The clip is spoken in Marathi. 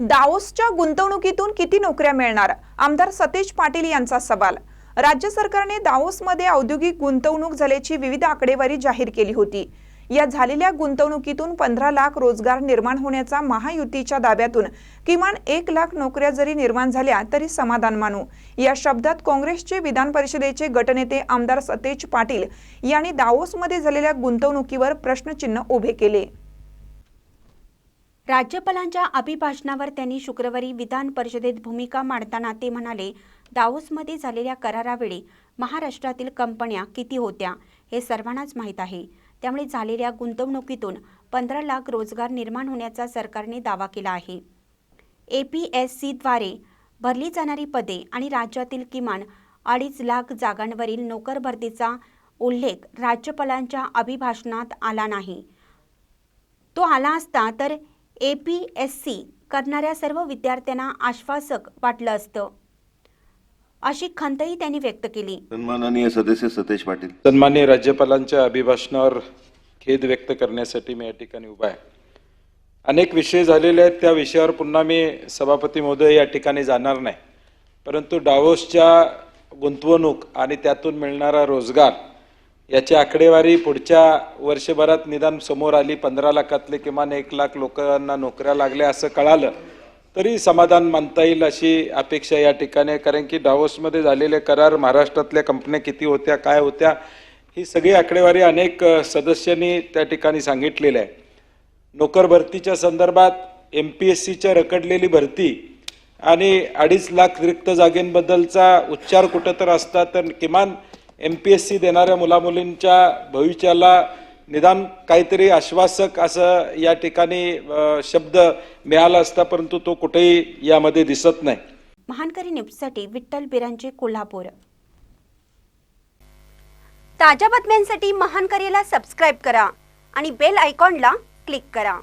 दाओसच्या गुंतवणुकीतून किती नोकऱ्या मिळणार? आमदार सतेज पाटील यांचा सवाल. राज्य सरकारने दाओसमध्ये औद्योगिक गुंतवणूक झाल्याची विविध आकडेवारी जाहीर केली होती. या झालेल्या गुंतवणुकीतून पंधरा लाख रोजगार निर्माण होण्याचा महायुतीच्या दाव्यातून किमान एक लाख नोकऱ्या जरी निर्माण झाल्या तरी समाधान मानू. या शब्दात काँग्रेसचे विधान परिषदेचे गटनेते आमदार सतेज पाटील यांनी दाओसमध्ये झालेल्या गुंतवणुकीवर प्रश्नचिन्ह उभे केले. राज्यपालांच्या अभिभाषणावर त्यांनी शुक्रवारी विधान परिषदेत भूमिका मांडताना ते म्हणाले दावोसमध्ये झालेल्या करारावेळी महाराष्ट्रातील कंपन्या किती होत्या हे सर्वांनाच माहीत आहे. त्यामुळे झालेल्या गुंतवणुकीतून पंधरा लाख रोजगार निर्माण होण्याचा सरकारने दावा केला आहे. ए पी एस सीद्वारे भरली जाणारी पदे आणि राज्यातील किमान अडीच लाख जागांवरील नोकर भरतीचा उल्लेख राज्यपालांच्या अभिभाषणात आला नाही. तो आला असता तर ए पी एस सी करणाऱ्या सर्व विद्यार्थ्यांना आश्वासक वाटलं असतं. अशी खंतही त्यांनी व्यक्त केली. सन्माननीय सदस्य सतेज पाटील. सन्मान्य राज्यपालांच्या अभिभाषणावर खेद व्यक्त करण्यासाठी मी या ठिकाणी उभा आहे. अनेक विषय झालेले आहेत त्या विषयावर पुन्हा मी सभापती महोदय या ठिकाणी जाणार नाही. परंतु डावोसच्या गुंतवणूक आणि त्यातून मिळणारा रोजगार याची आकडेवारी पुढच्या वर्षभरात निदान समोर आली. पंधरा लाखातले किमान एक लाख लोकांना नोकऱ्या लागल्या असं कळालं. तरी समाधान मानता येईल अशी अपेक्षा या ठिकाणी कारण की डावोसमध्ये झालेले करार महाराष्ट्रातल्या कंपन्या किती होत्या काय होत्या ही सगळी आकडेवारी अनेक सदस्यांनी त्या ठिकाणी सांगितलेलं आहे. नोकर भरतीच्या संदर्भात एम पी एस सीच्या रखडलेली भरती आणि अडीच लाख रिक्त जागेंबद्दलचा उच्चार कुठं तर असता तर किमान एम पी एस सी देणाऱ्या मुलामुलींच्या भविष्याला निदान काहीतरी आश्वासक असं या ठिकाणी शब्द मिळाला असता परंतु तो कुठेही यामध्ये दिसत नाही. महानकरी न्यूजसाठी विठ्ठल बिरांचे कोल्हापूर. ताज्या बातम्यांसाठी महानकरीला सबस्क्राईब करा आणि बेल आयकॉनला क्लिक करा.